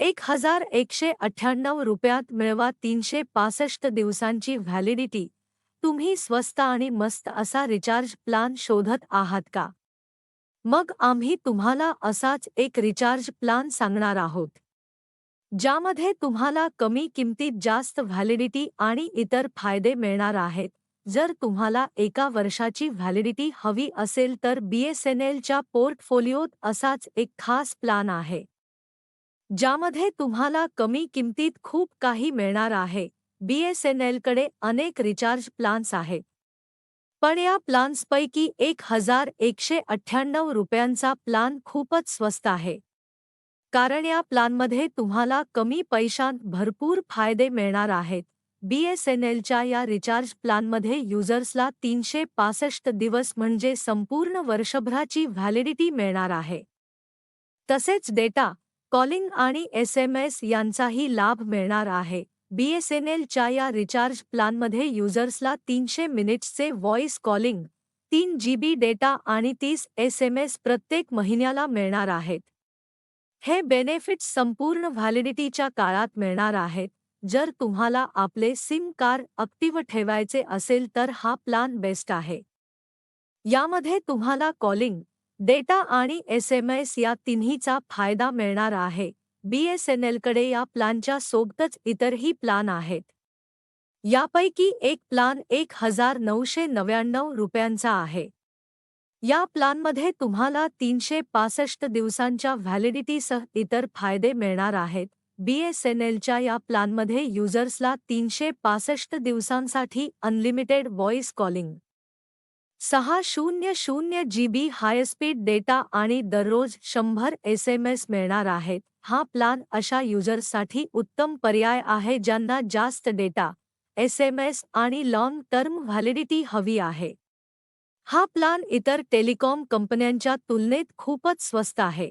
एक हजार एकशे अठ्ठ्याण्णव रुपयात मिळवा तीनशे पासष्ट दिवसांची व्हॅलिडिटी. तुम्ही स्वस्त आणि मस्त असा रिचार्ज प्लान शोधत आहात का? मग आम्ही तुम्हाला असाच एक रिचार्ज प्लान सांगणार आहोत. ज्यामध्ये तुम्हाला कमी किमतीत जास्त व्हॅलिडिटी आणि इतर फायदे मिळणार आहेत. जर तुम्हाला एका वर्षाची व्हॅलिडिटी हवी असेल तर बीएसएनएलच्या पोर्टफोलिओत असाच एक खास प्लान आहे. ज्यामध्ये तुम्हाला कमी किमतीत खूप काही मिळणार आहे. बीएसएनएलकडे अनेक रिचार्ज प्लान्स आहेत. पण या प्लान्सपैकी एक हजार एकशे अठ्ठ्याण्णव रुपयांचा प्लान खूपच स्वस्त आहे. कारण या प्लानमध्ये तुम्हाला कमी पैशांत भरपूर फायदे मिळणार आहेत. बीएसएनएलच्या या रिचार्ज प्लानमध्ये युजर्सला तीनशे पासष्ट दिवस म्हणजे संपूर्ण वर्षभराची व्हॅलिडिटी मिळणार आहे. तसेच डेटा कॉलिंग आणि एस एम एस यांचाही लाभ मिळणार आहे. बीएसएनएलच्या या रिचार्ज प्लानमध्ये युजर्सला तीनशे मिनिट्सचे व्हॉइस कॉलिंग तीन जी बी डेटा आणि तीस एस एम एस प्रत्येक महिन्याला मिळणार आहेत. हे बेनिफिट्स संपूर्ण व्हॅलिडिटीच्या काळात मिळणार आहेत. जर तुम्हाला आपले सिम कार्ड ॲक्टिव्ह ठेवायचे असेल तर हा प्लान बेस्ट आहे. यामध्ये तुम्हाला कॉलिंग डेटा आणि एस एम एस या तिन्हीचा फायदा मिळणार आहे. बीएसएनएलकडे या प्लानच्या सोबतच इतरही प्लान आहेत. यापैकी एक प्लान एक हजार नऊशे नव्याण्णव रुपयांचा आहे. या प्लानमध्ये तुम्हाला तीनशे पासष्ट दिवसांच्या व्हॅलिडिटीसह इतर फायदे मिळणार आहेत. बीएसएनएलच्या या प्लानमध्ये युजर्सला तीनशे पासष्ट दिवसांसाठी अनलिमिटेड व्हॉइस कॉलिंग सहा शून्य शून्य जी बी हायस्पीड डेटा आणि दररोज शंभर एस एम एस मिळणार आहेत. हा प्लान अशा युजर्ससाठी उत्तम पर्याय आहे ज्यांना जास्त डेटा एस एम एस आणि लॉंग टर्म व्हॅलिडिटी हवी आहे. हा प्लान इतर टेलिकॉम कंपन्यांच्या तुलनेत खूपच स्वस्त आहे.